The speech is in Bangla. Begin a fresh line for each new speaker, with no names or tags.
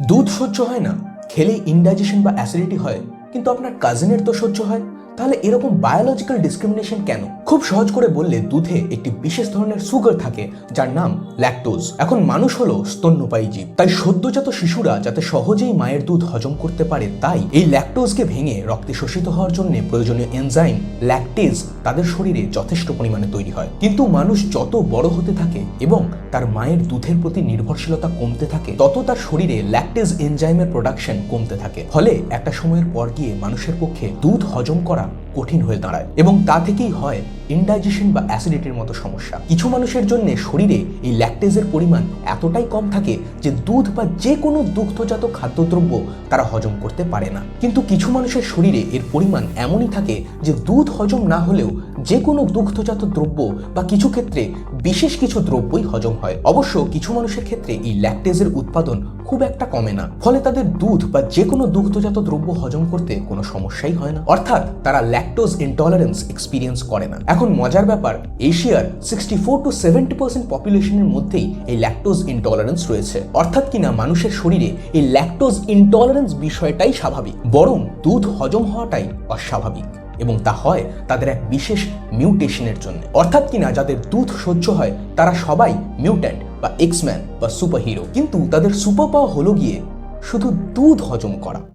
দুধ সহ্য হয় না খেলে ইনডাইজেশন বা অ্যাসিডিটি হয়, কিন্তু আপনার কাজিনের তো সহ্য হয়। তাহলে এরকম বায়োলজিক্যাল ডিসক্রিমিনেশন কেন? খুব সহজ করে বললে দুধে একটি বিশেষ ধরনের সুগার থাকে, যার নাম ল্যাকটোজ এখন মানুষ হলো স্তন্যপায়ী জীব। তাই সদ্যজাত শিশুরা যাতে সহজেই মায়ের দুধ হজম করতে পারে, তাই এই ল্যাকটোজকে ভেঙে রক্তে শোষিত হওয়ার জন্য প্রয়োজনীয় এনজাইম ল্যাকটেজ তাদের শরীরে যথেষ্ট পরিমাণে তৈরি হয়। কিন্তু মানুষ যত বড় হতে থাকে এবং তার মায়ের দুধের প্রতি নির্ভরশীলতা কমতে থাকে, তত তার শরীরে ল্যাকটেজ এনজাইমের প্রোডাকশন কমতে থাকে। ফলে একটা সময়ের পর গিয়ে মানুষের পক্ষে দুধ হজম করা কঠিন হয়ে দাঁড়ায় এবং তা থেকেই হয় ইনডাইজেশন বা অ্যাসিডিটির মতো সমস্যা। কিছু মানুষের জন্য শরীরে এই ল্যাকটেজের পরিমাণ এতটাই কম থাকে যে দুধ বা যে কোনো দুগ্ধজাত খাদ্যদ্রব্য তারা হজম করতে পারে না। কিন্তু কিছু মানুষের শরীরে এর পরিমাণ এমনই থাকে যে দুধ হজম না হলেও যে কোনো দুগ্ধজাত দ্রব্য বা কিছু ক্ষেত্রে বিশেষ কিছু দ্রব্যই হজম হয়। অবশ্য কিছু মানুষের ক্ষেত্রে এই ল্যাকটেজের উৎপাদন খুব একটা কমে না। ফলে তাদের দুধ বা যে কোনো দুগ্ধজাত দ্রব্য হজম করতে কোনো সমস্যাই হয় না। অর্থাৎ তারা ল্যাকটোজ ইনটলারেন্স এক্সপিরিয়েন্স করে না। এখন মজার ব্যাপার, এশিয়ার sixty four to seventy percent পপুলেশনের মধ্যেই এই ল্যাকটোজ ইনটলারেন্স রয়েছে। অর্থাৎ কিনা মানুষের শরীরে এই ল্যাকটোজ ইনটলারেন্স বিষয়টাই স্বাভাবিক, বরং দুধ হজম হওয়াটাই অস্বাভাবিক। এবং তা হয় তাদের এক বিশেষ মিউটেশনের জন্য। অর্থাৎ কিনা যাদের দুধ সহ্য হয়, তারা সবাই মিউট্যান্ট বা এক্সম্যান বা সুপার হিরো কিন্তু তাদের সুপার পাওয়া হলো গিয়ে শুধু দুধ হজম করা।